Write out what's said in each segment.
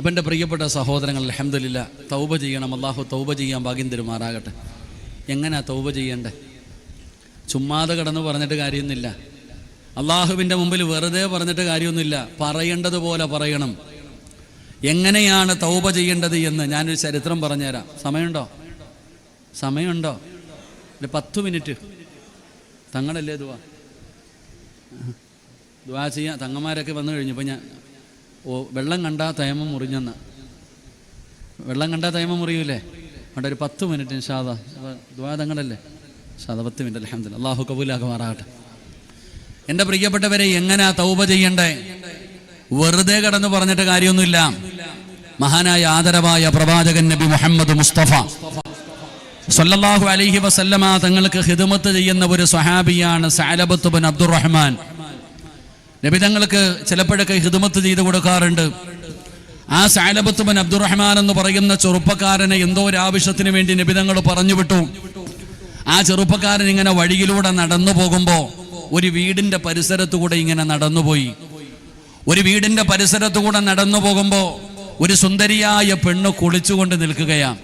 അപ്പം എന്റെ പ്രിയപ്പെട്ട സഹോദരങ്ങൾ അലഹമില്ല തൗബ ചെയ്യണം. അള്ളാഹു തൗബ ചെയ്യാൻ ഭാഗ്യം തരുമാറാകട്ടെ. എങ്ങനെയാ തൗബ ചെയ്യേണ്ടേ? ചുമ്മാതെ കിടന്ന് പറഞ്ഞിട്ട് കാര്യമൊന്നുമില്ല. അള്ളാഹുവിന്റെ മുമ്പിൽ വെറുതെ പറഞ്ഞിട്ട് കാര്യമൊന്നുമില്ല. പറയേണ്ടതുപോലെ പറയണം. എങ്ങനെയാണ് തൗബ ചെയ്യേണ്ടത് എന്ന് ഞാനൊരു ചരിത്രം പറഞ്ഞുതരാം. സമയമുണ്ടോ? സമയമുണ്ടോ? ഒരു പത്ത് മിനിറ്റ്. തങ്ങളല്ലേ ദുവാ? ദുവാ ചെയ്യാം തങ്ങന്മാരൊക്കെ വന്നു കഴിഞ്ഞു. കഴിഞ്ഞപ്പോൾ ഞാൻ ഓ വെള്ളം കണ്ടാ തയമം മുറിഞ്ഞെന്ന്. വെള്ളം കണ്ടാ തയമം മുറിയൂലേ? അവിടെ ഒരു പത്ത് മിനിറ്റ് ഷാദ ദ്വാദങ്ങളല്ലേ ഷാദ പത്ത് മിനിറ്റ് അലഹമ്മദില്ല അള്ളാഹു കബൂലാക്കുമാറാകട്ടെ എന്റെ പ്രിയപ്പെട്ടവരെ എങ്ങനെയാ തൗബ ചെയ്യണ്ടേ? വെറുതെ കടന്ന് പറഞ്ഞിട്ട് കാര്യമൊന്നുമില്ല. മഹാനായ ആദരവായ പ്രവാചകൻ നബി മുഹമ്മദ് മുസ്തഫ സല്ലല്ലാഹു അലഹി വസല്ലമ തങ്ങൾക്ക് ഹിദമത്ത് ചെയ്യുന്ന ഒരു സഹാബിയാണ് സാലബത്ത് ബുൻ അബ്ദുറഹ്മാൻ. നബി തങ്ങൾക്ക് ചിലപ്പോഴൊക്കെ ഹിദമത്ത് ചെയ്തു കൊടുക്കാറുണ്ട്. ആ സാലബത്തുമൻ അബ്ദുറഹ്മാൻ എന്ന് പറയുന്ന ചെറുപ്പക്കാരനെ എന്തോ ഒരു ആവശ്യത്തിന് വേണ്ടി നബി തങ്ങൾ പറഞ്ഞു വിട്ടു ആ ചെറുപ്പക്കാരൻ ഇങ്ങനെ വഴിയിലൂടെ നടന്നു പോകുമ്പോൾ ഒരു വീടിന്റെ പരിസരത്തുകൂടെ ഇങ്ങനെ നടന്നുപോയി. ഒരു വീടിന്റെ പരിസരത്തുകൂടെ നടന്നു പോകുമ്പോൾ ഒരു സുന്ദരിയായ പെണ്ണ് കുളിച്ചുകൊണ്ട് നിൽക്കുകയാണ്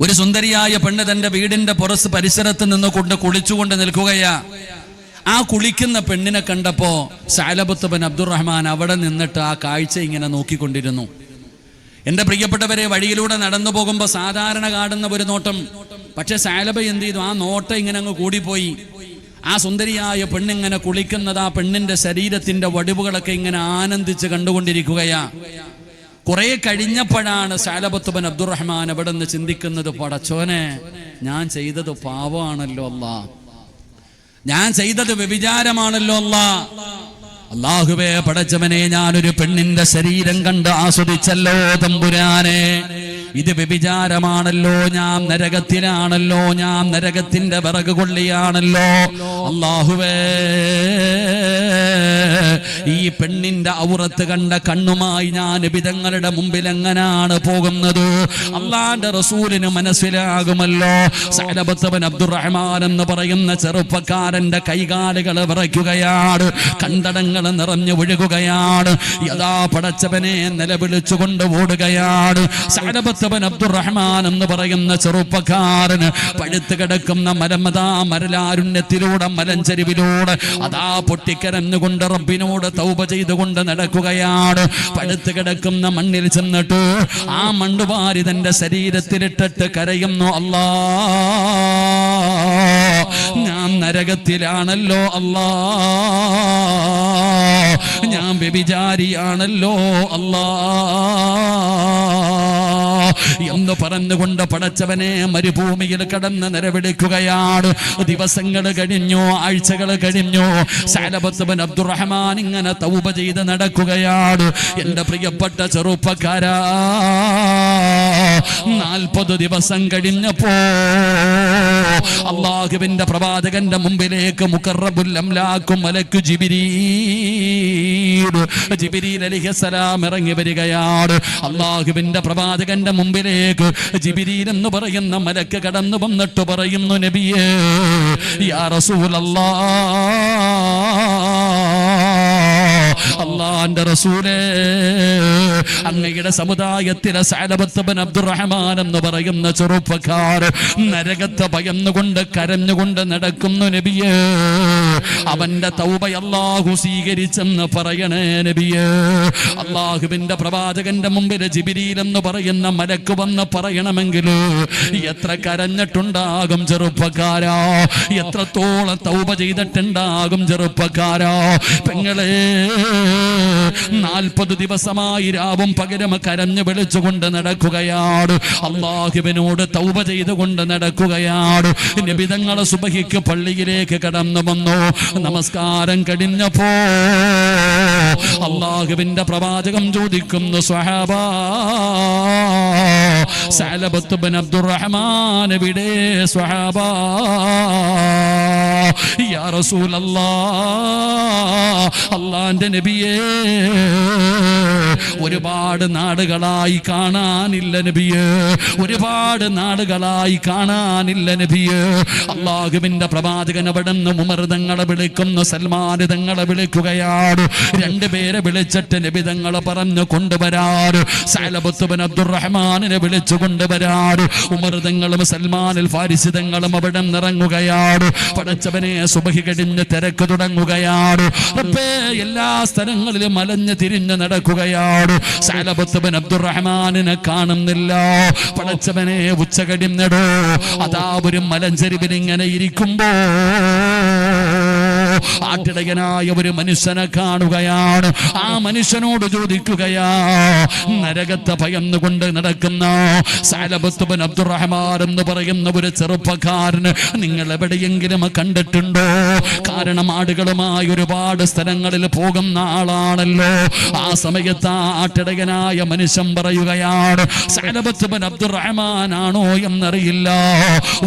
ഒരു സുന്ദരിയായ പെണ്ണ് തന്റെ വീടിന്റെ പുറസ് പരിസരത്ത് നിന്നുകൊണ്ട് കുളിച്ചുകൊണ്ട് നിൽക്കുകയാ. ആ കുളിക്കുന്ന പെണ്ണിനെ കണ്ടപ്പോ സാലബത്ത് ബൻ അബ്ദുറഹ്മാൻ അവിടെ നിന്നിട്ട് ആ കാഴ്ച ഇങ്ങനെ നോക്കിക്കൊണ്ടിരുന്നു. എന്റെ പ്രിയപ്പെട്ടവരെ വഴിയിലൂടെ നടന്നു പോകുമ്പോൾ സാധാരണ കാണുന്ന ഒരു നോട്ടം. പക്ഷെ സാലബ എന്ത് ചെയ്തു? ആ നോട്ടം ഇങ്ങനെ അങ്ങ് കൂടിപ്പോയി. ആ സുന്ദരിയായ പെണ്ണിങ്ങനെ കുളിക്കുന്നത് ആ പെണ്ണിന്റെ ശരീരത്തിന്റെ വടിവുകളൊക്കെ ഇങ്ങനെ ആനന്ദിച്ച് കണ്ടുകൊണ്ടിരിക്കുകയാ. കുറെ കഴിഞ്ഞപ്പോഴാണ് സാലബത്തുബൻ അബ്ദുറഹ്മാൻ അവിടെ നിന്ന് ചിന്തിക്കുന്നത് പടച്ചോനെ ഞാൻ ചെയ്തത് പാവമാണല്ലോ അല്ല ഞാൻ ചെയ്തത് വ്യഭിചാരമാണല്ലോ അല്ല. അള്ളാഹുവേ പടച്ചവനെ ഞാനൊരു പെണ്ണിന്റെ ശരീരം കണ്ട് ആസ്വദിച്ചല്ലോ തമ്പുരാനെ. ഇത് വ്യഭിചാരമാണല്ലോ ഞാൻ നരകത്തിലാണല്ലോ ഞാൻ നരകത്തിന്റെ വിറക് കൊള്ളിയാണല്ലോ. അള്ളാഹുവേ ഈ പെണ്ണിന്റെ ഔറത്ത് കണ്ട കണ്ണുമായി ഞാൻ വിധങ്ങളുടെ മുമ്പിൽ എങ്ങനെയാണ് പോകുന്നത്? അള്ളാന്റെ റസൂലിന് മനസ്സിലാകുമല്ലോ. സലബത്തവൻ അബ്ദുറഹ്മാൻ എന്ന് പറയുന്ന ചെറുപ്പക്കാരന്റെ കൈകാലുകൾ വിറയ്ക്കുകയാണ്. കണ്ടടങ്ങൾ നിറഞ്ഞു ഒഴുകുകയാണ് യഥാ പടച്ചവനെ നിലവിളിച്ചുകൊണ്ട് ഓടുകയാണ്. സലബത്തവൻ അബ്ദുറഹ്മാൻ എന്ന് പറയുന്ന ചെറുപ്പക്കാരന് പഴുത്തു കിടക്കുന്ന മരമതാ മരലാരുണ്യത്തിലൂടെ മലഞ്ചരിവിലൂടെ അതാ പൊട്ടിക്കരഞ്ഞുകൊണ്ട് റബ്ബിനോട് തൗപ ചെയ്തുകൊണ്ട് നടക്കുകയാണ്. പടുത്ത് കിടക്കുന്ന മണ്ണിൽ ചെന്നിട്ട് ആ മണ്ണുപാരി തന്റെ ശരീരത്തിലിട്ടിട്ട് കരയുന്നു അല്ലാ! ഞാൻ നരകത്തിലാണല്ലോ അല്ലാ. ഞാൻ വ്യഭിചാരിയാണല്ലോ അല്ലാ. എന്ന് പറഞ്ഞുകൊണ്ട് പടച്ചവനെ മരുഭൂമിയിൽ കടന്ന് നിലവിളിക്കുകയാണ്. ദിവസങ്ങൾ കഴിഞ്ഞു ആഴ്ചകൾ കഴിഞ്ഞു. സാലബത്തുബൻ അബ്ദുറഹ്മാൻ ഇങ്ങനെ തൗപ ചെയ്ത് നടക്കുകയാണ്. എന്റെ പ്രിയപ്പെട്ട ചെറുപ്പക്കാരാ. നാൽപ്പത് ദിവസം കഴിഞ്ഞപ്പോ അള്ളാഹുവിന്റെ പ്രവാചകന്റെ മുമ്പിലേക്ക് മുക്കറബുൽ അംലാക്കും മലക്കു ജിബിരീൽ ഇറങ്ങി വരികയാണ്. അള്ളാഹുവിന്റെ പ്രവാചകന്റെ മുമ്പിലേക്ക് ജിബിരീൽ എന്ന് പറയുന്ന മലക്ക് കടന്നു വന്നിട്ട് പറയുന്നു നബിയേ യാ റസൂലല്ലാ അള്ളാന്റെ റസൂലേ അങ്ങയുടെ സമുദായത്തിലെ സാലബത്തബൻ അബ്ദുറഹ്മാൻ എന്ന് പറയുന്ന ചെറുപ്പക്കാർ നരകത്തെ ഭയന്നുകൊണ്ട് കരഞ്ഞുകൊണ്ട് നടക്കുന്നു നബിയേ. അവന്റെ തൗബ അല്ലാഹു സ്വീകരിച്ചെന്ന് പറയണേ നബിയേ. അള്ളാഹുവിന്റെ പ്രവാചകന്റെ മുമ്പിൽ ജിബിരിയിൽ എന്ന് പറയുന്ന മലക്ക് വന്ന് പറയണമെങ്കിൽ എത്ര കരഞ്ഞിട്ടുണ്ടാകും ചെറുപ്പക്കാരാ. എത്രത്തോളം തൗബ ചെയ്തിട്ടുണ്ടാകും ചെറുപ്പക്കാരാ. പെങ്ങളെ നാൽപ്പത് ദിവസമായി രാവും പകരം കരഞ്ഞു വിളിച്ചുകൊണ്ട് നടക്കുകയാണ്. അള്ളാഹുവിനോട് തൗപ ചെയ്തുകൊണ്ട് നടക്കുകയാണ്. നിബിതങ്ങൾ സുബഹിക്ക് പള്ളിയിലേക്ക് കടന്നു വന്നു. നമസ്കാരം കഴിഞ്ഞപ്പോ അള്ളാഹുവിന്റെ പ്രവാചകം ചോദിക്കുന്നു സ്വഹാബ സാലബത്ത് ബിൻ അബ്ദുറഹ്മാൻ എവിടെ? സ്വഹാബ യാ റസൂലല്ലാ അള്ളാന്റെ നബിയേ ഒരുപാട് നാടുകളായി കാണാനില്ല നബിയേ. ഒരുപാട് നാടുകളായി കാണാനില്ല നബിയേ. അള്ളാഹുവിന്റെ പ്രവാചകൻ അവിടെ നിന്ന് ഉമർതങ്ങൾ തങ്ങളെ വിളിക്കുന്നു സൽമാൻ തങ്ങളെ വിളിക്കുകയാണ്. രണ്ടുപേരെ വിളിച്ചിട്ട് നബി തങ്ങളെ പറഞ്ഞു കൊണ്ടുവരാറ്. സലബത്തുബൻ അബ്ദുറഹ്മാനിനെ വിളിച്ചു കൊണ്ടുവരാറ്. ഉമർ തങ്ങളും സൽമാനിൽ ഫാരിസിതങ്ങളും അവിടെ നിറങ്ങുകയാണ് പടച്ചവനെ സുബഹി കഴിഞ്ഞ് തിരക്ക് തുടങ്ങുകയാണ്. എല്ലാ സ്ഥലങ്ങളിലും മലഞ്ഞ് തിരിഞ്ഞ് നടക്കുകയാണ് സാലബത്തുബൻ അബ്ദുറഹ്മാനെ കാണുന്നില്ല. പടച്ചവനെ ഉച്ച കഴിഞ്ഞിടോ അതാ ഒരു മലഞ്ചെരിവിൽ ഇങ്ങനെ ഇരിക്കുമ്പോ. ആട്ടിടയനായ ഒരു മനുഷ്യനെ കാണുകയാണ്. ആ മനുഷ്യനോട് ചോദിക്കുകയാ നരകത്തെ ഭയന്നുകൊണ്ട് നടക്കുന്ന സാലബത്തുബൻ അബ്ദുറഹ്മാൻ എന്ന് പറയുന്ന ഒരു ചെറുപ്പക്കാരന് നിങ്ങൾ എവിടെയെങ്കിലും കണ്ടിട്ടുണ്ടോ? കാരണം ആടുകളുമായി ഒരുപാട് സ്ഥലങ്ങളിൽ പോകുന്ന ആളാണല്ലോ. ആ സമയത്ത് ആ ആട്ടിടകനായ മനുഷ്യൻ പറയുകയാണ് സാലബത്തുബൻ അബ്ദുറഹ്മാൻ ആണോ എന്നറിയില്ല.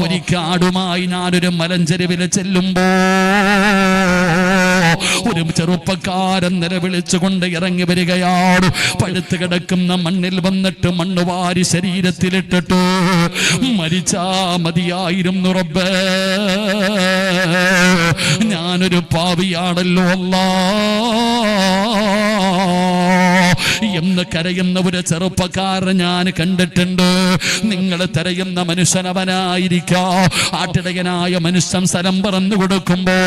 ഒരിക്കാടുമായി ഞാനൊരു മലഞ്ചെരുവിൽ ചെല്ലുമ്പോ ഒരു ചെറുപ്പക്കാരൻ നിലവിളിച്ചുകൊണ്ട് ഇറങ്ങി വരികയാണ്. പഴുത്ത് കിടക്കുന്ന മണ്ണിൽ വന്നിട്ട് മണ്ണ് വാരി ശരീരത്തിലിട്ടിട്ട്. മരിച്ചാ മതിയായിരുന്നു റബ്ബേ. ഞാനൊരു പാവിയാണല്ലോ അല്ലാ. എന്ന് കരയുന്ന ഒരു ചെറുപ്പക്കാരൻ ഞാൻ കണ്ടിട്ടുണ്ട്. നിങ്ങൾ തിരയുന്ന മനുഷ്യനവനായിരിക്കാം. ആട്ടിടയനായ മനുഷ്യൻ സ്ഥലം പറന്നു കൊടുക്കുമ്പോ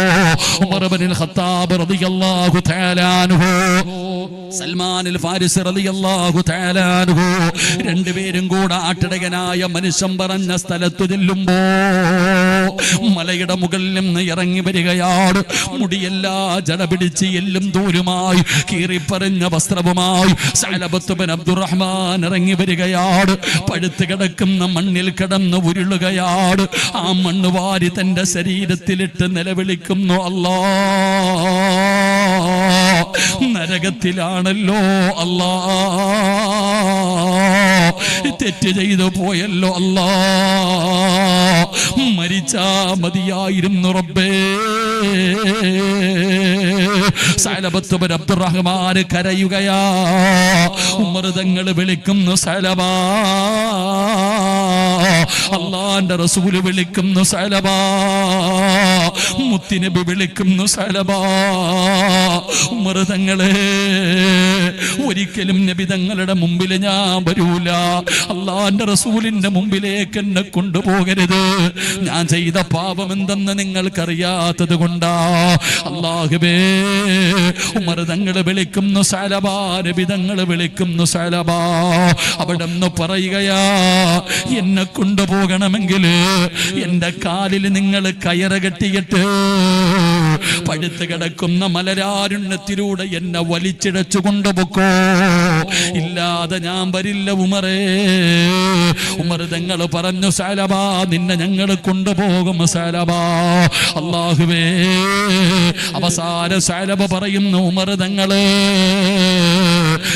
സൽമാനിൽ ഫാരിസ് റളിയല്ലാഹു രണ്ടുപേരും കൂടെ ആട്ടിടകനായ മനുഷ്യൻ പറഞ്ഞ സ്ഥലത്തു ചെല്ലുമ്പോ മലയുടെ മുകളിൽ നിന്ന് ഇറങ്ങി വരികയാണ്. മുടിയെല്ലാ ജട പിടിച്ച് എല്ലും ദൂരമായി കീറിപ്പറഞ്ഞ വസ്ത്രവുമായി സലബത്തുബൻ അബ്ദുറഹ്മാൻ ഇറങ്ങി വരികയാണ് പഴുത്ത് കിടക്കുന്ന മണ്ണിൽ കിടന്ന് ഉരുളുകയാണ് ആ മണ്ണ് വാരി തന്റെ ശരീരത്തിലിട്ട് നിലവിളിക്കുന്നു അല്ലാ നരകത്തിലാണല്ലോ അല്ലാ. തെറ്റ് ചെയ്തു പോയല്ലോ അല്ലാ. മരിച്ചാ മതിയായിരുന്നു റബ്ബേ. സലബത്തുബൻ അബ്ദുറഹ്മാൻ കരയുകയാ. ഉമൃതങ്ങൾ വിളിക്കുന്നു സലബാ. അള്ളാന്റെ റസൂൽ വിളിക്കുന്നു സലബാ. മുത്തിനബി വിളിക്കുന്നു സലബാ. ഉമൃതങ്ങളെ ഒരിക്കലും നബി തങ്ങളുടെ മുമ്പിൽ ഞാൻ വരൂല. അള്ളാന്റെ റസൂലിന്റെ മുമ്പിലേക്ക് എന്നെ കൊണ്ടുപോകരുത്. ഞാൻ ചെയ്ത പാപം എന്തെന്ന് നിങ്ങൾക്കറിയാത്തത് കൊണ്ടാ. അള്ളാഹുബേ ഉമർ തങ്ങൾ വിളിക്കുന്നു സലബാ നബി വിളിക്കുന്നു സലബാ. അവിടെ നിന്ന് പറയുകയാ എന്നെ കൊണ്ടുപോകണമെങ്കിൽ എന്റെ കാലിൽ നിങ്ങൾ കയറ കെട്ടിയിട്ട് പഴുത്ത് കിടക്കുന്ന മലരാരുണ്യത്തിലൂടെ എന്നെ വലിച്ചിടച്ചു കൊണ്ടുപോക്കോ. ഇല്ലാതെ ഞാൻ വരില്ല ഉമറേ. ഉമർ തങ്ങൾ പറഞ്ഞു സാലബാ നിന്നെ ഞങ്ങൾ കൊണ്ടുപോകും സാലബാ. അള്ളാഹുവേ അവസാന സാലബ പറയുന്നു ഉമർ തങ്ങൾ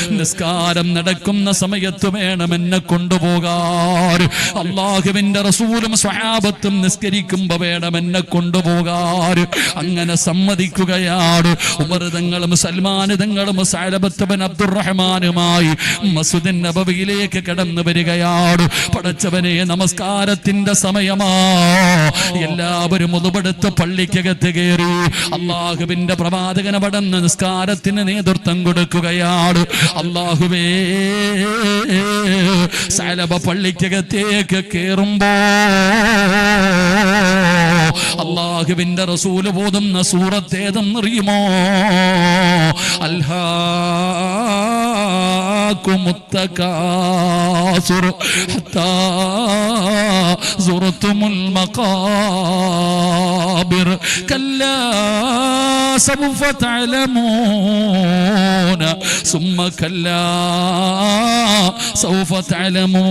നിസ്കാരം നടക്കുന്ന സമയത്ത് വേണം എന്നെ കൊണ്ടുപോകാൻ അള്ളാഹുവിന്റെ റസൂലും സ്വഹാബത്തും നിസ്കരിക്കുമ്പോ വേണം എന്നെ കൊണ്ടുപോകാൻ അങ്ങനെ സമ്മതിക്കുകയാണ്. ഉമർതങ്ങളും സൽമാനിതങ്ങളും സാലബത്തബൻ അബ്ദുറഹ്മാനുമായി മസുദിൻ നബവിയിലേക്ക് കടന്നു വരികയാണ്. പടച്ചവനെ നമസ്കാരത്തിന്റെ സമയമാ? എല്ലാവരും മുതുപെടുത്ത് പള്ളിക്കകത്ത് കയറി. അള്ളാഹുവിന്റെ പ്രവാചകനപടന്ന് നിസ്കാരത്തിന് നേതൃത്വം കൊടുക്കുകയാണ്. അള്ളാഹുവേ സലബ പള്ളിക്കകത്തേക്ക് കേറുമ്പോ അള്ളാഹുവിന്റെ റസൂൽ പോതുന്ന സൂറത്തേതെന്നറിയുമോ ألهاكم التكاثر حتى زرتم المقابر كلا سوف تعلمون ثم كلا سوف تعلمون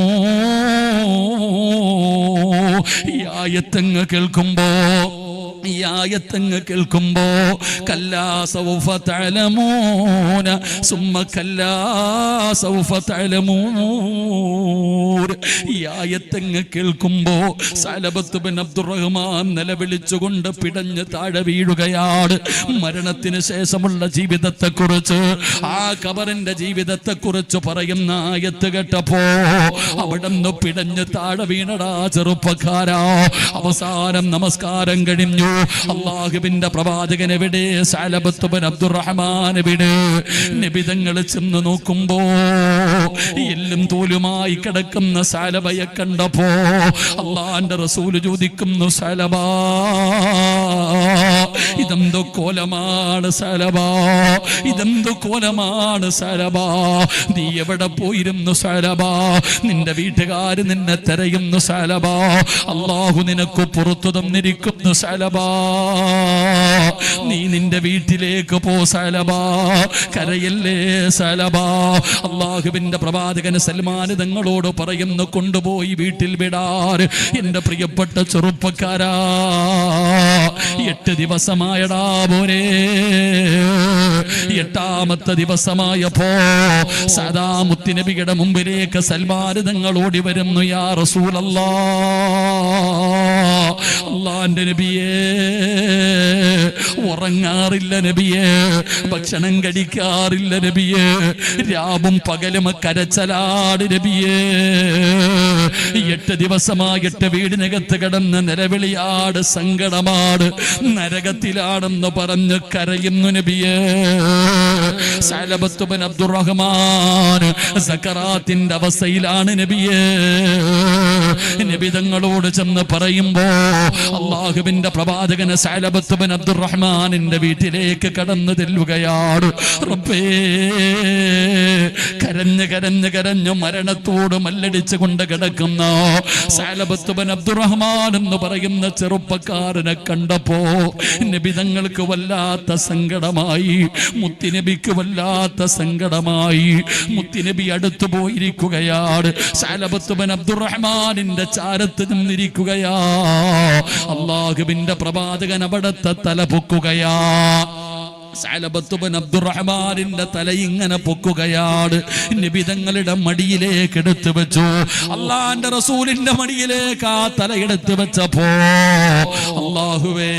يا يتنك الكمبو ഈ ആയത്തങ്ങ് കേൾക്കുമ്പോ കല്ലാ സൗഫ തലമൂന സുമ്മ കല്ലാ സൗഫ തലമൂൻ ഈ ആയത്തങ്ങ് കേൾക്കുമ്പോ സലബത്ത് ബിൻ അബ്ദുറഹ്മാൻ നിലവിളിച്ചുകൊണ്ട് പിടഞ്ഞ് താഴെ വീഴുകയാണ്. മരണത്തിന് ശേഷമുള്ള ജീവിതത്തെ കുറിച്ച് ആ കബറിന്റെ ജീവിതത്തെ കുറിച്ച് പറയുന്ന ആയത്ത് കേട്ടപ്പോ അവിടെ നിന്ന് പിടഞ്ഞ് താഴെ വീണടാ ചെറുപ്പക്കാരാ. അവസാനം നമസ്കാരം കഴിഞ്ഞു. അള്ളാഹുബിന്റെ പ്രവാചകൻ എവിടെ അബ്ദുറഹ്മാൻ എവിടെ നിബിതങ്ങൾ ചെന്ന് നോക്കുമ്പോ എല്ലും തോലുമായി കിടക്കുന്ന സാലബയെ കണ്ടപ്പോ അള്ളാന്റെ റസൂൽ ചോദിക്കുന്നു സാലബാ ഇതെന്തോ കോലമാണ് സലബാ ഇതെന്തോ കോലമാണ് സലബാ നീ എവിടെ പോയിരുന്നു സലബാ നിന്റെ വീട്ടുകാര് നിന്നെ തെരയുന്നു സലബാ അള്ളാഹു നിനക്ക് പുറത്തു തന്നിരിക്കുന്നു സലബാ നീ നിന്റെ വീട്ടിലേക്ക് പോ സലബാ കരയല്ലേ സലബാ അള്ളാഹുവിന്റെ പ്രവാചകൻ സൽമാൻ തങ്ങളോട് പറയുന്നു കൊണ്ടുപോയി വീട്ടിൽ വിടാർ. എന്റെ പ്രിയപ്പെട്ട ചെറുപ്പക്കാരാ എട്ട് ദിവസമായടാ പോരെ എട്ടാമത്തെ ദിവസമായപ്പോ സദാ മുത്തിനബിയുടെ മുമ്പിലേക്ക് സൽമാരുതങ്ങൾ ഓടി വരുന്നു യാ റസൂലല്ലാ. അള്ളാന്റെ നബിയേ ഉറങ്ങാറില്ല നബിയേ ഭക്ഷണം കഴിക്കാറില്ല നബിയേ രാവും പകലും കരച്ചലാട് നബിയേ. എട്ട് ദിവസമായിട്ട് വീടിനകത്ത് കിടന്ന് നിലവിളിയാട് സങ്കടമാട് നരകത്തിലാണെന്ന് പറഞ്ഞ് കരയുന്നു നബിയേ. സലബത്തുബൻ അബ്ദുറഹ്മാൻ അവസ്ഥയിലാണ് നബിയേ. നബിതങ്ങളോട് ചെന്ന് പറയുമ്പോ അള്ളാഹുവിന്റെ പ്രവാചകന് സാലബത്തുബൻ അബ്ദുറഹ്മാനിന്റെ വീട്ടിലേക്ക് കടന്നു തെല്ലുകയാണ് കരഞ്ഞ് കരഞ്ഞ് കരഞ്ഞു മരണത്തോട് മല്ലടിച്ച് കൊണ്ട് സാലബത്തുബൻ അബ്ദുറഹ്മാൻ എന്ന് പറയുന്ന ചെറുപ്പക്കാരനെ കണ്ടപ്പോ നബിതങ്ങൾക്ക് വല്ലാത്ത സങ്കടമായി മുത്തിനബിക്ക് വല്ലാത്ത സങ്കടമായി മുത്തിനബി അടുത്തു പോയിരിക്കുകയാണ്. സാലബത്തുബൻ അബ്ദുറഹ്മാനിന്റെ ചാരത്ത് നിന്നിരിക്കുകയാ. അള്ളാഹുബിന്റെ പ്രവാചകൻ അവിടത്തെ തല പൊക്കുകയാ അബ്ദുറഹ്മാനിന്റെ തല ഇങ്ങനെ പൊക്കുകയാണ്. നിബിതങ്ങളുടെ മടിയിലേക്ക് എടുത്തു വെച്ചു. അള്ളാന്റെ റസൂലിന്റെ മടിയിലേക്ക് ആ തല എടുത്തു വെച്ചപ്പോ അള്ളാഹുവേ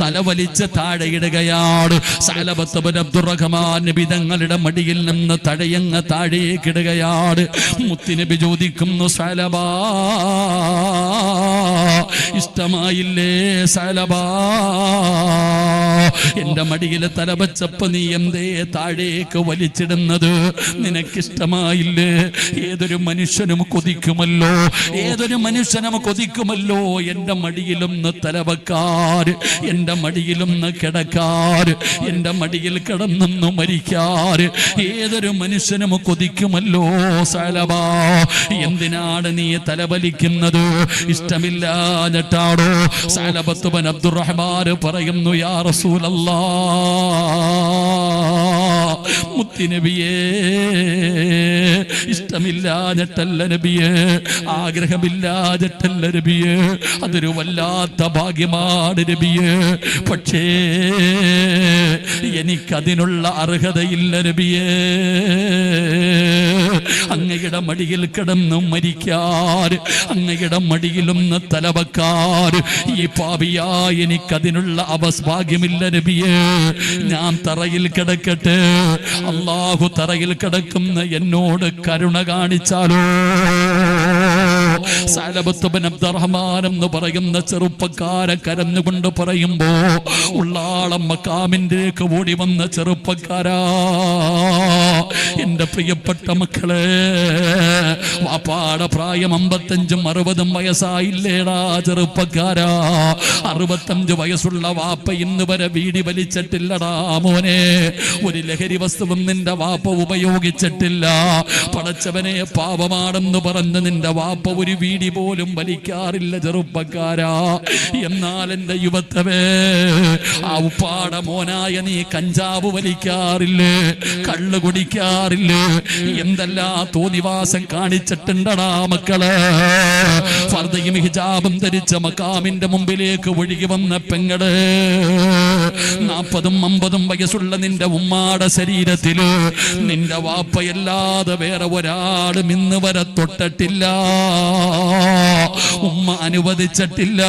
തല വലിച്ച് താഴെയിടുകയാണ് സാലബത്തുബൻ അബ്ദുറഹ്മാൻ നിബിതങ്ങളുടെ മടിയിൽ നിന്ന് തടയങ്ങ് താഴേക്കിടുകയാണ് മുത്തിനബി ചോദിക്കുന്നു സാലബാ ഇഷ്ടമായില്ലേ സലബാ? എന്റെ മടിയിൽ തലവച്ചപ്പ നീ എന്തേ താഴേക്ക് വലിച്ചിടുന്നത്? നിനക്കിഷ്ടമായില്ലേ? ഏതൊരു മനുഷ്യനും കൊതിക്കുമല്ലോ. ഏതൊരു മനുഷ്യനും കൊതിക്കുമല്ലോ. എന്റെ മടിയിലൊന്ന് തലവക്കാര് എന്റെ മടിയിലൊന്ന് കിടക്കാർ. എന്റെ മടിയിൽ കിടന്നൊന്ന് മരിക്കാർ. ഏതൊരു മനുഷ്യനും കൊതിക്കുമല്ലോ സലബാ. എന്തിനാണ് നീ തലവലിക്കുന്നത്? ഇഷ്ടമില്ലാഞ്ഞിട്ടാടോ സാലബത്തുബൻ അബ്ദുറഹ്മാൻ പറയുന്നു യാ റസൂലല്ലാ മുത്തിനബിയേ ഇഷ്ടമില്ലാഞ്ഞിട്ടല്ല നബിയേ ആഗ്രഹമില്ലാഞ്ഞിട്ടല്ല നബിയേ അതൊരു വല്ലാത്ത ഭാഗ്യമാണ് നബിയേ പക്ഷേ എനിക്കതിനുള്ള അർഹതയില്ല നബിയേ. അങ്ങയുടെ മടിയിൽ കിടന്നു മരിക്കാർ അങ്ങയുടെ മടിയിലൊന്ന് തലവക്കാർ. ഈ പാപിയാ എനിക്കതിനുള്ള അവസ്ഭാഗ്യമില്ല നബിയേ. ഞാൻ തറയിൽ കിടക്കട്ടെ. അള്ളാഹു തറയിൽ കിടക്കുന്ന എന്നോട് കരുണ കാണിച്ചാലോ? സാലബത്തുബൻ അബ്ദുറഹ്മാൻ എന്ന് പറയുന്ന ചെറുപ്പക്കാരെ കരഞ്ഞുകൊണ്ട് പറയുമ്പോ ഉള്ളാളം മക്കാമിന്റേക്ക് ഓടി വന്ന ചെറുപ്പക്കാരാ. എന്റെ പ്രിയപ്പെട്ട മക്കളെ വാപ്പാടെ പ്രായം അമ്പത്തഞ്ചും അറുപതും വയസ്സായില്ലേടാ ചെറുപ്പക്കാരാ. അറുപത്തഞ്ച് വയസ്സുള്ള വാപ്പ ഇന്ന് വരെ വീടി വലിച്ചിട്ടില്ലടാ മോനെ. ഒരു ലഹരി വസ്തുവും നിന്റെ വാപ്പ ഉപയോഗിച്ചിട്ടില്ല. പടച്ചവനെ പാപമാണെന്ന് പറഞ്ഞ് നിന്റെ വാപ്പ ഒരു വീടി പോലും വലിക്കാറില്ല ചെറുപ്പക്കാരാ. എന്നാൽ എന്റെ യുവത്തവേ ആ ഉപ്പാട മോനായ നീ കഞ്ചാവ് വലിക്കാറില്ലേ കള്ളു കുടിക്കാറില്ലേ? എന്തെല്ലാം തോന്നിവാസം കാണിച്ചിട്ടുണ്ടടാ മക്കൾ. ഹിജാബും ധരിച്ച മക്കാമിന്റെ മുമ്പിലേക്ക് ഒഴുകി വന്ന പെങ്ങൾ നാൽപ്പതും അമ്പതും വയസ്സുള്ള നിന്റെ ഉമ്മാടെ ശരീരത്തിൽ നിന്റെ വാപ്പയല്ലാതെ വേറെ ഒരാളും ഇന്ന് വരെ തൊട്ടിട്ടില്ല. ഉമ്മ അനുവദിച്ചിട്ടില്ല.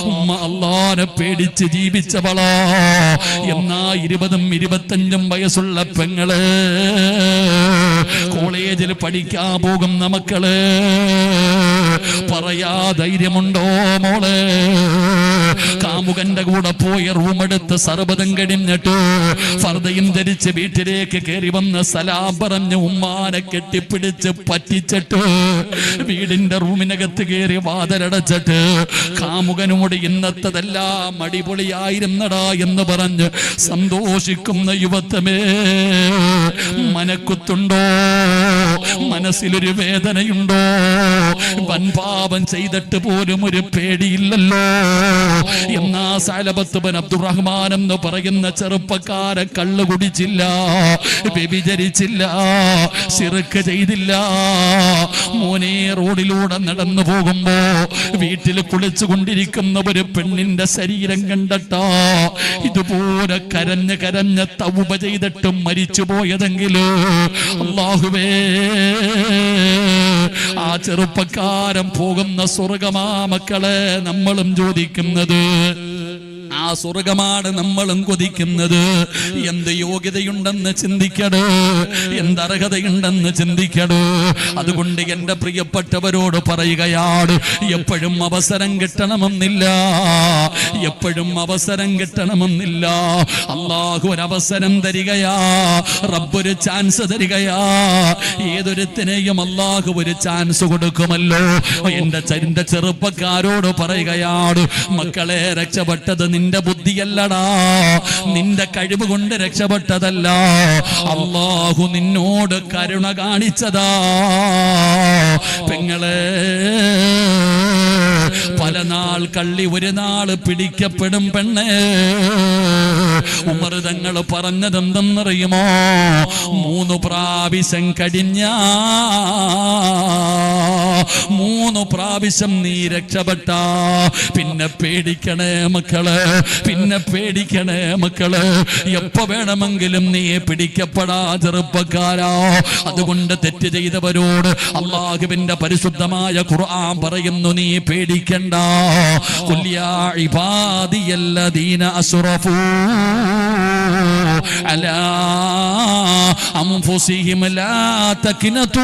ഉമ്മ അള്ളാനെ പേടിച്ച് ജീവിച്ചവളാ. എന്നാ ഇരുപതും ഇരുപത്തഞ്ചും വയസ്സുള്ള പെങ്ങൾ കോളേജിൽ പഠിക്കാൻ പോകും നമുക്കൾ പറയാ ധൈര്യമുണ്ടോ മോളെ? കാമുകന്റെ കൂടെ പോയ റൂമെടുത്ത് സർബതം കഴിഞ്ഞിട്ട് ഫർദയും ധരിച്ച് വീട്ടിലേക്ക് കയറി വന്ന് സലാം പറഞ്ഞ് ഉമ്മാനെ കെട്ടിപ്പിടിച്ച് പറ്റിച്ചിട്ട്. വീടിന്റെ റൂമിനകത്ത് കയറി വാതിലടച്ചിട്ട് കാമുകനോട് ഇന്നത്തതെല്ലാം അടിപൊളിയായിരുന്നടാ എന്ന് പറഞ്ഞ് സന്തോഷിക്കുന്ന യുവത്വമേ മനക്കുത്തുണ്ടോ? മനസ്സിലൊരു വേദനയുണ്ടോ? വൻപാപം ചെയ്തിട്ട് പോലും ഒരു പേടിയില്ലല്ലോ. എന്നാ സാലബത്തുബൻ അബ്ദുറഹ്മാൻ എന്ന് പറയുന്ന ചെറുപ്പക്കാരെ കള്ളു കുടിച്ചില്ല വ്യഭിചരിച്ചില്ല സിറുക്ക് ചെയ്തില്ല. മോനെ റോഡിലൂടെ നടന്നു പോകുമ്പോ വീട്ടിൽ കുളിച്ചു കൊണ്ടിരിക്കുന്ന ഒരു പെണ്ണിന്റെ ശരീരം കണ്ടട്ടോ? ഇതുപോലെ കരഞ്ഞ് കരഞ്ഞ് തവുപ ചെയ്തിട്ടും മരിച്ചു പോയതെങ്കിലോ അള്ളാഹുവേ ആ ചെറുപ്പക്കാരൻ പോകുന്ന സ്വർഗമാ മക്കളെ നമ്മളും ചോദിക്കുന്നത് സ്വർഗമാണ് നമ്മളും കൊതിക്കുന്നത്. എന്ത് യോഗ്യതയുണ്ടെന്ന് ചിന്തിക്കടോ. എന്ത് അർഹതയുണ്ടെന്ന് ചിന്തിക്കടോ. അതുകൊണ്ട് എന്റെ പ്രിയപ്പെട്ടവരോട് പറയുകയാണ് എപ്പോഴും അവസരം കിട്ടണമെന്നില്ല. എപ്പോഴും അവസരം കിട്ടണമെന്നില്ല. അള്ളാഹു ഒരു അവസരം തരികയാ റബ്ബൊരു ചാൻസ് തരികയാ. ഏതൊരുത്തിനെയും അള്ളാഹു ഒരു ചാൻസ് കൊടുക്കുമല്ലോ. ചരിന്റെ ചെറുപ്പക്കാരോട് പറയുകയാണ് മക്കളെ രക്ഷപ്പെട്ടത് നിന്റെ ബുദ്ധിയല്ലടാ. നിന്റെ കഴിവ് കൊണ്ട് രക്ഷപ്പെട്ടതല്ല. അള്ളാഹു നിന്നോട് കരുണ കാണിച്ചതാ. പെങ്ങളെ നാൾ കള്ളി ഒരു നാൾ പിടിക്കപ്പെടും പെണ്ണേ. ഉമർ തങ്ങൾ പറഞ്ഞതെന്തെന്നറിയുമോ? മൂന്ന് പ്രാവശ്യം കടിഞ്ഞ. മൂന്ന് പ്രാവശ്യം നീ രക്ഷപ്പെട്ട. പിന്നെ പേടിക്കണേ മക്കൾ പിന്നെ പേടിക്കണേ മക്കൾ. എപ്പോ വേണമെങ്കിലും നീ പിടിക്കപ്പെടാ ചെറുപ്പക്കാരാ. അതുകൊണ്ട് തെറ്റ് ചെയ്തവരോട് അള്ളാഹുവിന്റെ പരിശുദ്ധമായ ഖുർആൻ പറയുന്നു നീ പേടിക്കണ്ട. قل يا عبادي الذين أسرفوا على أنفسهم لا تكنتوا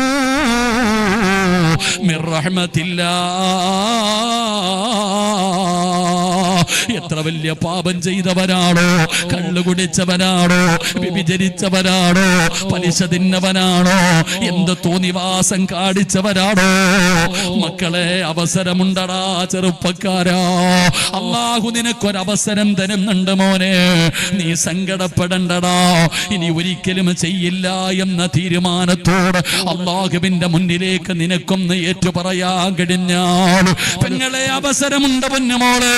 من رحمة الله. എത്ര വലിയ പാപം ചെയ്തവനാണോ? കള്ളു കുടിച്ചവനാണോ? വിഭജിച്ചവനാണോ പലിശ തിന്നവനാണോ? എന്ത് തോന്നിവാസം കാണിച്ചവനാണോ? മക്കളെ അവസരമുണ്ടടാ ചെറുപ്പക്കാരാ. അള്ളാഹു നിനക്കൊരവസരം തരുന്നുണ്ട് മോനെ. നീ സങ്കടപ്പെടണ്ടടാ. ഇനി ഒരിക്കലും ചെയ്യില്ല എന്ന തീരുമാനത്തോട് അള്ളാഹുവിന്റെ മുന്നിലേക്ക് നിനക്കൊന്ന് ഏറ്റു പറയാൻ കഴിഞ്ഞാൽ പെങ്ങളെ അവസരമുണ്ട് പൊന്നുമോളെ.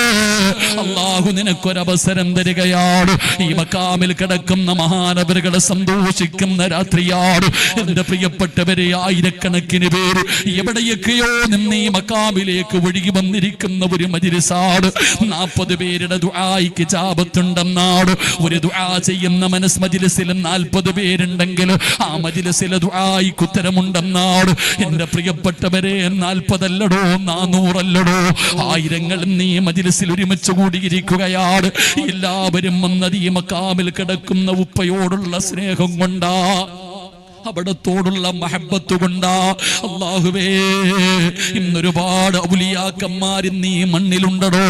അള്ളാഹു നിനക്കൊരവസരം തരികയാണ്. ഈ മക്കാമിൽ കിടക്കുന്ന മഹാനവരുകളെ സന്തോഷിക്കുന്ന രാത്രിയാണ്. എന്റെ പ്രിയപ്പെട്ടവരെ ആയിരക്കണക്കിന് പേര് എവിടെയൊക്കെയോ നിന്ന് ഈ മക്കാമിലേക്ക് ഒഴുകി വന്നിരിക്കുന്ന ഒരു മജിരിസാട് നാൽപ്പത് പേരുടെ ദുആയിക്ക് ചാപത്തുണ്ടെന്നാണ് ഒരു ദുആ ചെയ്യുന്ന മനസ് മജിലിസിൽ നാൽപ്പത് പേരുണ്ടെങ്കിൽ ആ മജിലിസിലെ ദുആയിക്ക് ഉത്തരമുണ്ടെന്നാണ്. എന്റെ പ്രിയപ്പെട്ടവരെ നാൽപ്പതല്ലടോ നാനൂറല്ലടോ ആയിരങ്ങൾ നീ മജിലിസിൽ ഒരുമിച്ച് കൂടിയിരിക്കുകയാണ് എല്ലാവരും വന്നത് മക്കാമിൽ കിടക്കുന്ന ഉപ്പയോടുള്ള സ്നേഹം കൊണ്ടാ അവിടത്തോടുള്ള മഹബത്ത് കൊണ്ടാ. അള്ളാഹുവേ ഇന്നൊരുപാട് ഔലിയാക്കന്മാർ നീ മണ്ണിലുണ്ടടോ.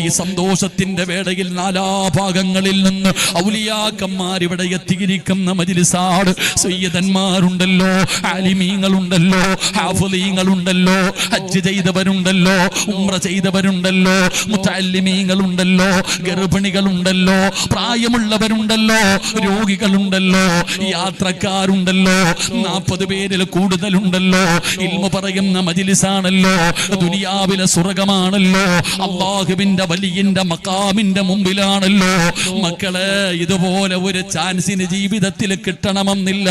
ഈ സന്തോഷത്തിന്റെ വേളയിൽ നാലാഭാഗങ്ങളിൽ നിന്ന് ഔലിയാക്കന്മാർ ഇവിടെ എത്തിയിരിക്കുന്ന മജിലിസാട് സയ്യദന്മാരുണ്ടല്ലോ ആലിമീങ്ങളുണ്ടല്ലോ ഹാഫുലീങ്ങളുണ്ടല്ലോ ഹജ്ജ് ചെയ്തവരുണ്ടല്ലോ ഉമ്ര ചെയ്തവരുണ്ടല്ലോ മുത്തല്ലിമീങ്ങളുണ്ടല്ലോ ഗർഭിണികളുണ്ടല്ലോ പ്രായമുള്ളവരുണ്ടല്ലോ രോഗികളുണ്ടല്ലോ യാത്രക്കാരുണ്ടല്ലോ നാൽപ്പത് പേരിൽ കൂടുതലുണ്ടല്ലോ. ഇൽമ പറയുന്ന മജിലിസാണല്ലോ. ദുനിയാവിലെ സ്വർഗമാണല്ലോ. അള്ളാഹുവിന്റെ വലിയന്റെ മക്കാമിന്റെ മുമ്പിലാണല്ലോ. മക്കളെ ഇതുപോലെ ഒരു ചാൻസിന് ജീവിതത്തിൽ കിട്ടണമെന്നില്ല.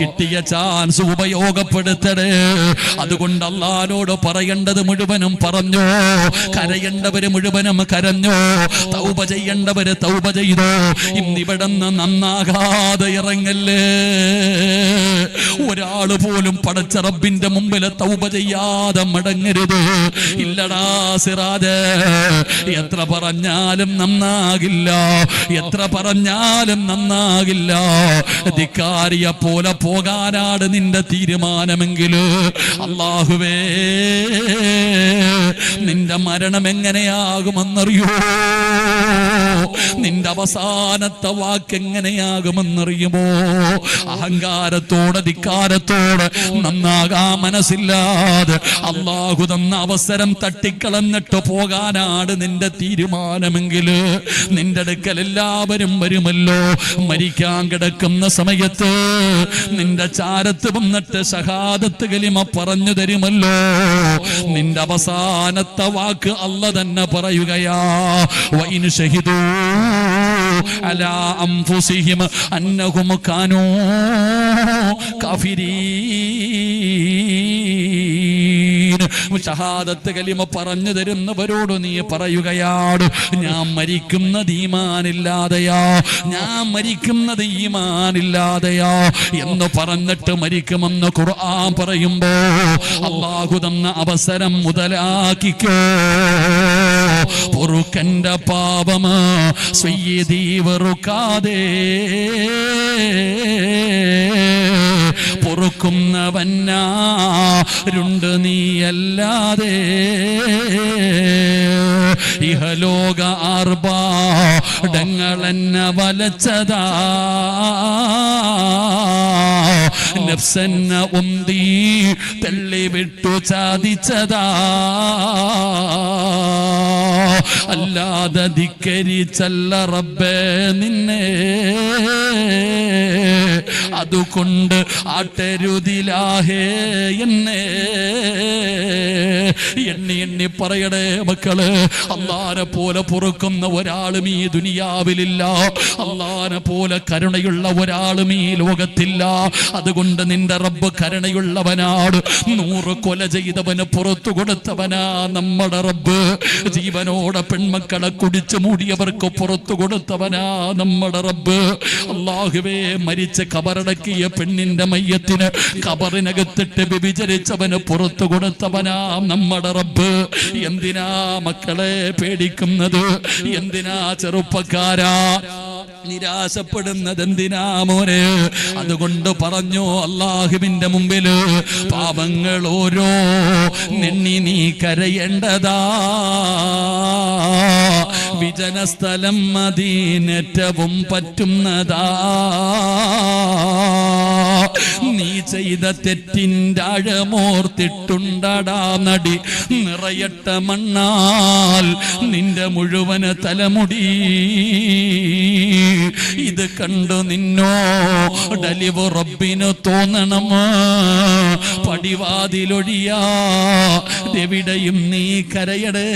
കിട്ടിയ ചാൻസ് ഉപയോഗപ്പെടുത്തടേ. അതുകൊണ്ട് അള്ളഹാനോട് പറയേണ്ടത് മുഴുവനും പറഞ്ഞു. കരയേണ്ടവര് മുഴുവനും കരഞ്ഞു. തൗപ ചെയ്യേണ്ടവര് തൗപ ചെയ്തോ. ഇന്നിവിടുന്ന് നന്നാകാതെ ഇറങ്ങല്ലേ. ഒരാൾ പോലും പടച്ച റബ്ബിന്റെ മുമ്പിൽ തൗബ ചെയ്യാതെ മടങ്ങരുത്. ഇല്ലടാ സിറാജ് എത്ര പറഞ്ഞാലും നന്നാകില്ല. എത്ര പറഞ്ഞാലും നന്നാകില്ല. ധിക്കാരിയെ പോലെ പോകാനാണ് നിന്റെ തീരുമാനമെങ്കിൽ. അള്ളാഹുവേ നിന്റെ മരണം എങ്ങനെയാകുമെന്നറിയോ? നിന്റെ അവസാനത്തെ വാക്ക് എങ്ങനെയാകുമെന്നറിയുമോ അഹങ്കാരത്തോടെ ധിക്കാരത്തോട് നന്നാകാ മനസ്സില്ലാതെ അള്ളാഹു തന്ന അവസരം തട്ടിക്കളഞ്ഞിട്ട് പോകാനാണ് നിന്റെ തീരുമാനമെങ്കിൽ നിന്റെ അടുക്കൽ എല്ലാവരും വരുമല്ലോ. മരിക്കാൻ കിടക്കുന്ന സമയത്ത് നിന്റെ ചാരത്ത് വന്നിട്ട് ഷഹാദത്ത് കലിമ പറഞ്ഞു തരുമല്ലോ. നിന്റെ അവസാനത്തെ വാക്ക് അല്ല തന്നെ പറയുകയാ. വൈനു ഷഹിദൂ അലാ അംഫുസിഹിം അന്നഹും കാനൂ കാഫിരീൻ. ഷഹാദത്ത് കലിമ പറഞ്ഞു തരുന്നവരോട് നീ പറയുകയാണ് ഞാൻ മരിക്കുന്നത് ഈമാനില്ലാതെയാ ഞാൻ മരിക്കുന്നത് ഈമാനില്ലാതെയാ എന്ന് പറഞ്ഞിട്ട് മരിക്കുമെന്ന് ഖുർആൻ പറയുമ്പോ അള്ളാഹു തന്ന അവസരം മുതലാക്കിക്കോ പൊറുക്കന്റെ പാപമ സ്വയ്യതീ വെറുക്കാതെ പൊറുക്കുന്നവന്നാരുണ്ട് നീയല്ലാതെ. ഇഹലോക ആർഭാടങ്ങളെന്നെ വലച്ചതാ. നഫ്സെന്ന ഉന്തി തള്ളി വിട്ടു ചാദിച്ചതാ. അല്ലാതെ ധിക്കരിച്ചല്ല റബ്ബേ നിന്നെ. അതുകൊണ്ട് ആട്ടരുതിലാഹേ എന്നെ. എണ്ണി എണ്ണി പറയടേ മക്കൾ അള്ളാനെ പോലെ പൊറുക്കുന്ന ഒരാളും ഈ ദുനിയാവിലില്ല. അള്ളാനെ പോലെ കരുണയുള്ള ഒരാളും ഈ ലോകത്തില്ല. അതുകൊണ്ട് നിന്റെ റബ്ബ് കരുണയുള്ളവനാട്. നൂറ് കൊല ചെയ്തവന് പുറത്തു കൊടുത്തവനാ നമ്മുടെ റബ്ബ്. ജീവനോടെ പെൺമക്കളെ കുടിച്ചു മൂടിയവർക്ക് പുറത്തു കൊടുത്തവനാ നമ്മുടെ റബ്ബ്. അള്ളാഹുവേ മരിച്ച് കബറടക്കിയ പെണ്ണിന്റെ മയ്യത്തിന് കബറിനകത്തിട്ട് വ്യഭിചരിച്ചവന് പുറത്തു കൊടുത്തവനാ നമ്മുടെ റബ്ബ്. എന്തിനാ മക്കളെ പേടിക്കുന്നത്? എന്തിനാ ചെറുപ്പക്കാരാ? നിരാശപ്പെടുന്നത് എന്തിനാ മോനെ? അതുകൊണ്ട് പറഞ്ഞു അള്ളാഹുവിന്റെ മുമ്പിൽ പാപങ്ങൾ ഓരോ നെണ്ണി നീ കരയേണ്ടതാ. വിജനസ്ഥലം മദീനറ്റവും പറ്റുന്നതാ. നീ ചെയ്ത തെറ്റിന്റെ അഴമോർത്തിട്ടുണ്ടടാ നടി. നിറയട്ട മണ്ണാൽ നിന്റെ മുഴുവൻ തലമുടി. ഇത് കണ്ടു നിന്നോ? ഡലിവ് റബ്ബിന് തോന്നണം പടിവാതിലൊഴിയാ. എവിടെയും നീ കരയടേ.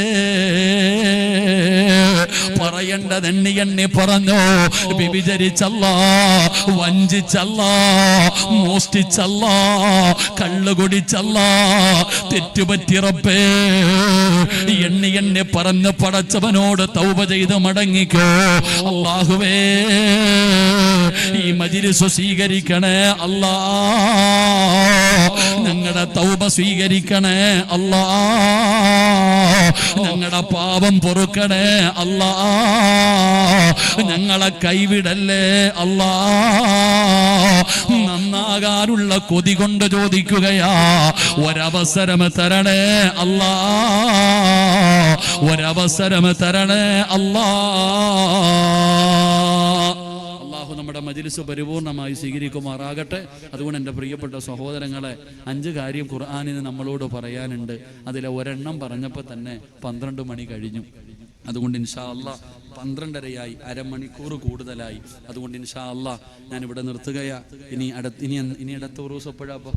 പറയേണ്ടത് എണ്ണി എണ്ണി പറഞ്ഞു. വിഭിചരിച്ചല്ല വഞ്ചിച്ചല്ല മോഷ്ടിച്ചല്ല കള്ളുകുടിച്ചല്ല തെറ്റുപറ്റിറപ്പേ. എണ്ണി എണ്ണി പറഞ്ഞ് പടച്ചവനോട് തൗപ ചെയ്ത് മടങ്ങിക്കോ. അള്ളാഹുവേ ഈ മതിരി സ്വീകരിക്കണേ അല്ലാ. ഞങ്ങളുടെ തൗബ സ്വീകരിക്കണേ അല്ലാ. ഞങ്ങളുടെ പാപം പൊറുക്കണേ അല്ലാ. ഞങ്ങളെ കൈവിടല്ലേ? അല്ലാ നന്നാകാനുള്ള കൊതി കൊണ്ട് ചോദിക്കുകയാ. ഒരവസരം തരണേ അല്ലാ ഒരവസരം തരണേ അല്ലാ. നമ്മുടെ മജിലിസ് പരിപൂർണമായി സ്വീകരിക്കുമാറാകട്ടെ. അതുകൊണ്ട് എന്റെ പ്രിയപ്പെട്ട സഹോദരങ്ങളെ അഞ്ച് കാര്യം ഖുർആാനിന് നമ്മളോട് പറയാനുണ്ട്. അതിലെ ഒരെണ്ണം പറഞ്ഞപ്പോൾ തന്നെ പന്ത്രണ്ട് മണി കഴിഞ്ഞു. അതുകൊണ്ട് ഇൻഷാ അല്ല പന്ത്രണ്ടരയായി അരമണിക്കൂർ കൂടുതലായി. അതുകൊണ്ട് ഇൻഷാ അല്ല ഞാൻ ഇവിടെ നിർത്തുകയാ. ഇനി അടുത്ത് ഇനി ഇനി അടുത്ത ഉറൂസ് എപ്പോഴാ അപ്പോൾ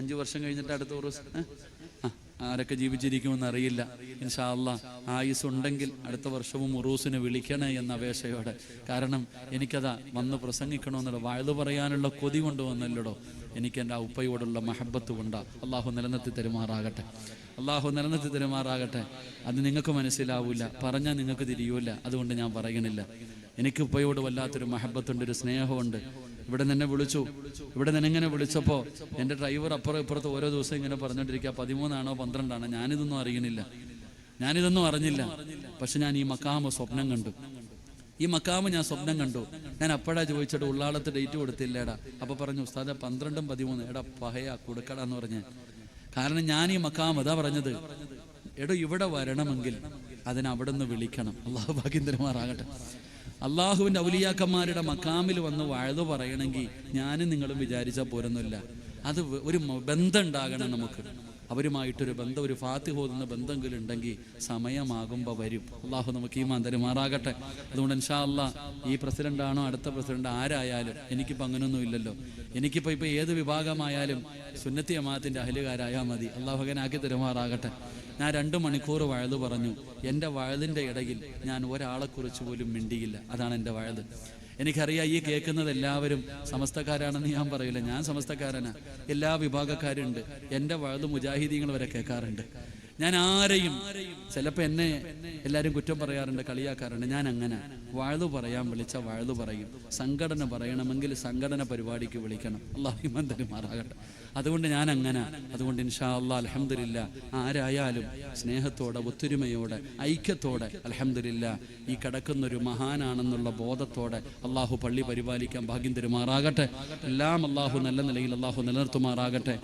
അഞ്ച് വർഷം കഴിഞ്ഞിട്ട് അടുത്ത ഒരു? ആ ആരൊക്കെ ജീവിച്ചിരിക്കുമെന്ന് അറിയില്ല. ഇൻഷാ ആയുസ് ഉണ്ടെങ്കിൽ അടുത്ത വർഷവും ഉറൂസിനെ വിളിക്കണേ എന്ന അപേക്ഷയോടെ. കാരണം എനിക്കതാ വന്ന് പ്രസംഗിക്കണമെന്നുള്ള വാഴ്തു പറയാനുള്ള കൊതി കൊണ്ടുവന്നല്ലോ എനിക്ക് എന്റെ ആ ഉപ്പയോടുള്ള മഹബത്ത് കൊണ്ടാ. അള്ളാഹു നിലനിർത്തി തരുമാറാകട്ടെ. അള്ളാഹു നിലനിർത്തി തരുമാറാകട്ടെ. അത് നിങ്ങൾക്ക് മനസ്സിലാവില്ല പറഞ്ഞാൽ നിങ്ങൾക്ക് തിരിയൂല. അതുകൊണ്ട് ഞാൻ പറയണില്ല. എനിക്ക് ഉപ്പയോട് വല്ലാത്തൊരു മഹബത്തുണ്ട് ഒരു സ്നേഹമുണ്ട്. ഇവിടെ നിന്നെ വിളിച്ചു. ഇവിടെ നിന്ന് ഇങ്ങനെ വിളിച്ചപ്പോൾ എന്റെ ഡ്രൈവർ അപ്പുറം ഇപ്പുറത്ത് ഓരോ ദിവസം ഇങ്ങനെ പറഞ്ഞുകൊണ്ടിരിക്കുക പതിമൂന്നാണോ പന്ത്രണ്ടാണോ ഞാനിതൊന്നും അറിയണില്ല ഞാനിതൊന്നും അറിഞ്ഞില്ല. പക്ഷെ ഞാൻ ഈ മക്കാമ സ്വപ്നം കണ്ടു. ഈ മക്കാമ് ഞാൻ സ്വപ്നം കണ്ടു. ഞാൻ അപ്പോഴാ ചോദിച്ചിട്ട് ഉള്ളാളത്ത് ഡേറ്റ് കൊടുത്തില്ലേടാ? അപ്പൊ പറഞ്ഞു ഉസ്താദ പന്ത്രണ്ടും പതിമൂന്ന് എടാ പഹയ കൊടുക്കടാ എന്ന് പറഞ്ഞ്. കാരണം ഞാൻ ഈ മക്കാമ അതാ പറഞ്ഞത് എടോ ഇവിടെ വരണമെങ്കിൽ അതിനെ അവിടെ നിന്ന് വിളിക്കണം അള്ളാഹു ഭാഗ്യം അള്ളാഹുവിന്റെ ഔലിയാക്കന്മാരുടെ മക്കാമിൽ വന്ന് വാഴ്തു പറയണമെങ്കിൽ ഞാനും നിങ്ങളും വിചാരിച്ചാൽ പോരൊന്നുമില്ല. അത് ഒരു ബന്ധം ഉണ്ടാകണം നമുക്ക്. അവരുമായിട്ടൊരു ബന്ധം ഒരു ഫാത്തി ഹോതുന്ന ബന്ധമെങ്കിലും ഉണ്ടെങ്കിൽ സമയമാകുമ്പോൾ വരും. അള്ളാഹു നമുക്ക് ഈ തരുമാറാകട്ടെ അതുകൊണ്ട് ഇൻഷാ അല്ല ഈ പ്രസിഡന്റാണോ അടുത്ത പ്രസിഡന്റ് ആരായാലും എനിക്കിപ്പോൾ അങ്ങനെയൊന്നും ഇല്ലല്ലോ. എനിക്കിപ്പോൾ ഇപ്പോൾ ഏത് വിഭാഗമായാലും സുന്നത്തി അമാത്തിന്റെ അഹലുകാരായാൽ മതി. അള്ളാഹു അങ്ങനാക്കി തരുമാറാകട്ടെ. ഞാൻ രണ്ട് മണിക്കൂർ വഴുത് പറഞ്ഞു. എന്റെ വഴുതിന്റെ ഇടയിൽ ഞാൻ ഒരാളെക്കുറിച്ച് പോലും മിണ്ടിയില്ല. അതാണ് എന്റെ വഴുത് എനിക്കറിയാം ഈ കേൾക്കുന്നത് എല്ലാവരും സമസ്തക്കാരാണെന്ന് ഞാൻ പറയില്ല. ഞാൻ സമസ്തക്കാരനാ. എല്ലാ വിഭാഗക്കാരുണ്ട്. എന്റെ വഴുത് മുജാഹിദീങ്ങൾ വരെ കേൾക്കാറുണ്ട്. ഞാൻ ആരെയും ചിലപ്പോൾ എന്നെ എല്ലാവരും കുറ്റം പറയാറുണ്ട് കളിയാക്കാറുണ്ട്. ഞാൻ അങ്ങനെ വാഴ്തു പറയാൻ വിളിച്ച വാഴ്തു പറയും. സംഘടന പറയണമെങ്കിൽ സംഘടന പരിപാടിക്ക് വിളിക്കണം. അള്ളാഹിമാൻ തരുമാറാകട്ടെ. അതുകൊണ്ട് ഞാൻ അങ്ങനെ അതുകൊണ്ട് ഇൻഷാ അള്ളാ അലഹമില്ല ആരായാലും സ്നേഹത്തോടെ ഒത്തൊരുമയോടെ ഐക്യത്തോടെ അലഹമില്ല ഈ കിടക്കുന്നൊരു മഹാനാണെന്നുള്ള ബോധത്തോടെ അള്ളാഹു പള്ളി പരിപാലിക്കാൻ ഭാഗ്യം തരുമാറാകട്ടെ. എല്ലാം അള്ളാഹു നല്ല നിലയിൽ അള്ളാഹു നിലനിർത്തുമാറാകട്ടെ.